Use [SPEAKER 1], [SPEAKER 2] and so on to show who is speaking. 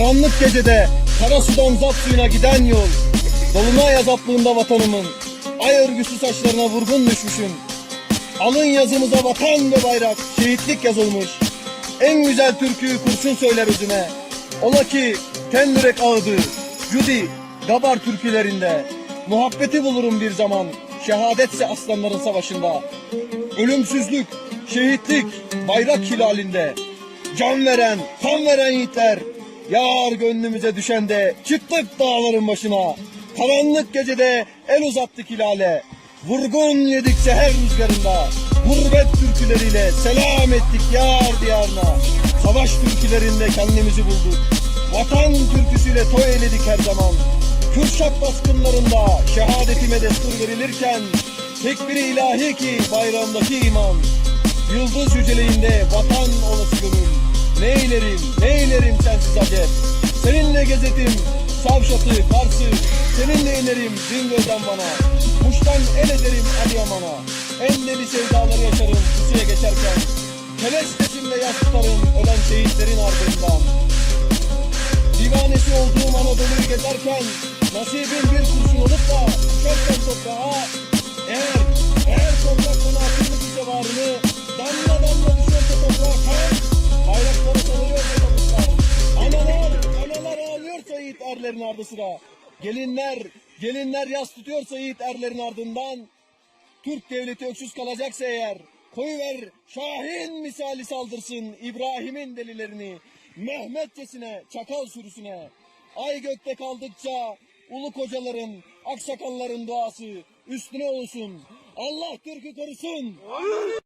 [SPEAKER 1] Karanlık gecede kara sudan zap suyuna giden yol. Dolunay azaplığında vatanımın ay örgüsü saçlarına vurgun düşmüşüm. Alın yazımıza vatan ve bayrak şehitlik yazılmış. En güzel türküyü kurşun söyler özüme. Ola ki ten yürek ağıdı, Judy, Gabar türkülerinde. Muhabbeti bulurum bir zaman, şehadetse aslanların savaşında. Ölümsüzlük, şehitlik, bayrak hilalinde. Can veren, kan veren yiğitler. Yar gönlümüze düşen de çıktık dağların başına. Karanlık gecede el uzattık hilale. Vurgun yedik seher rüzgarında. Gurbet türküleriyle selam ettik yar diyarına. Savaş türkülerinde kendimizi bulduk. Vatan türküsüyle toy eyledik her zaman. Kürşat baskınlarında şehadetime destur verilirken tekbiri ilahi ki bayrağımdaki iman. Yıldız yüceleğinde vatan olası gönül. Neylerim, neylerim sensiz acep. Seninle gezetim, Savşat'ı, Kars'ı. Seninle inerim Bingöl'den bana. Muş'tan el ederim Adıyaman'a. En deli sevdaları yaşarım pusuya geçerken. Keleş sesimle yas tutarım ölen şehitlerin ardından. Divanesi olduğum Anadolu'yu gezerken nasibim bir kurşun olup da düşerken toprağa ağlıyorsa yiğit erlerin ardı sıra gelinler, gelinler yas tutuyorsa yiğit erlerin ardından Türk devleti öksüz kalacaksa eğer koyuver Şahin misali saldırsın İbrahim'in delilerini Mehmetçesine çakal sürüsüne. Ay gökte kaldıkça ulu kocaların aksakalların duası üstüne olsun. Allah Türk'ü korusun